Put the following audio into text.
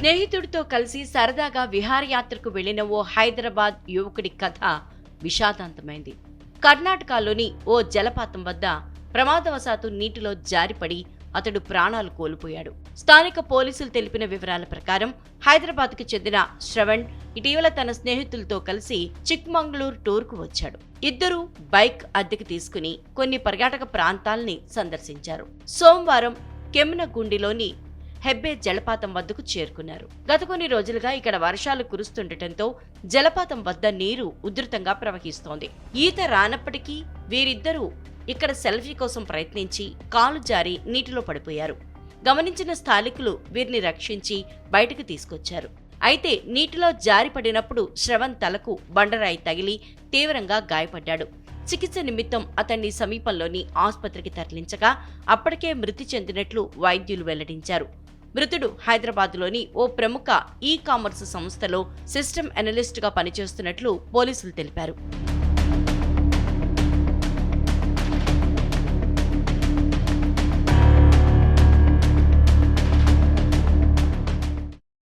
స్నేహితుడితో కలిసి సరదాగా విహారయాత్రకు వెళ్ళిన ఓ హైదరాబాద్ యువకుడి కథ విషాదాంతమైంది. కర్ణాటకలోని ఓ జలపాతం వద్ద ప్రమాదవశాత్తు నీటిలో జారిపడి అతడు ప్రాణాలు కోల్పోయాడు. స్థానిక పోలీసులు తెలిపిన వివరాల ప్రకారం హైదరాబాద్కు చెందిన శ్రవణ్ ఇటీవల తన స్నేహితులతో కలిసి చిక్మంగళూరు టూర్కు వచ్చాడు. ఇద్దరూ బైక్ అద్దెకి తీసుకుని కొన్ని పర్యాటక ప్రాంతాల్ని సందర్శించారు. సోమవారం కెమ్నగుండిలోని హెబ్బే జలపాతం వద్దకు చేరుకున్నారు. గత కొన్ని రోజులుగా ఇక్కడ వర్షాలు కురుస్తుండటంతో జలపాతం వద్ద నీరు ఉధృతంగా ప్రవహిస్తోంది. ఈత రానప్పటికీ వీరిద్దరూ ఇక్కడ సెల్ఫీ కోసం ప్రయత్నించి కాలు జారి నీటిలో పడిపోయారు. గమనించిన స్థానికులు వీరిని రక్షించి బయటకు తీసుకొచ్చారు. అయితే నీటిలో జారి పడినప్పుడు శ్రవణ్ తలకు బండరాయి తగిలి తీవ్రంగా గాయపడ్డాడు. చికిత్స నిమిత్తం అతన్ని సమీపంలోని ఆసుపత్రికి తరలించగా అప్పటికే మృతి చెందినట్లు వైద్యులు వెల్లడించారు. మృతుడు హైదరాబాద్లోని ఓ ప్రముఖ ఈ కామర్స్ సంస్థలో సిస్టమ్ అనలిస్ట్గా పనిచేస్తున్నట్లు పోలీసులు తెలిపారు.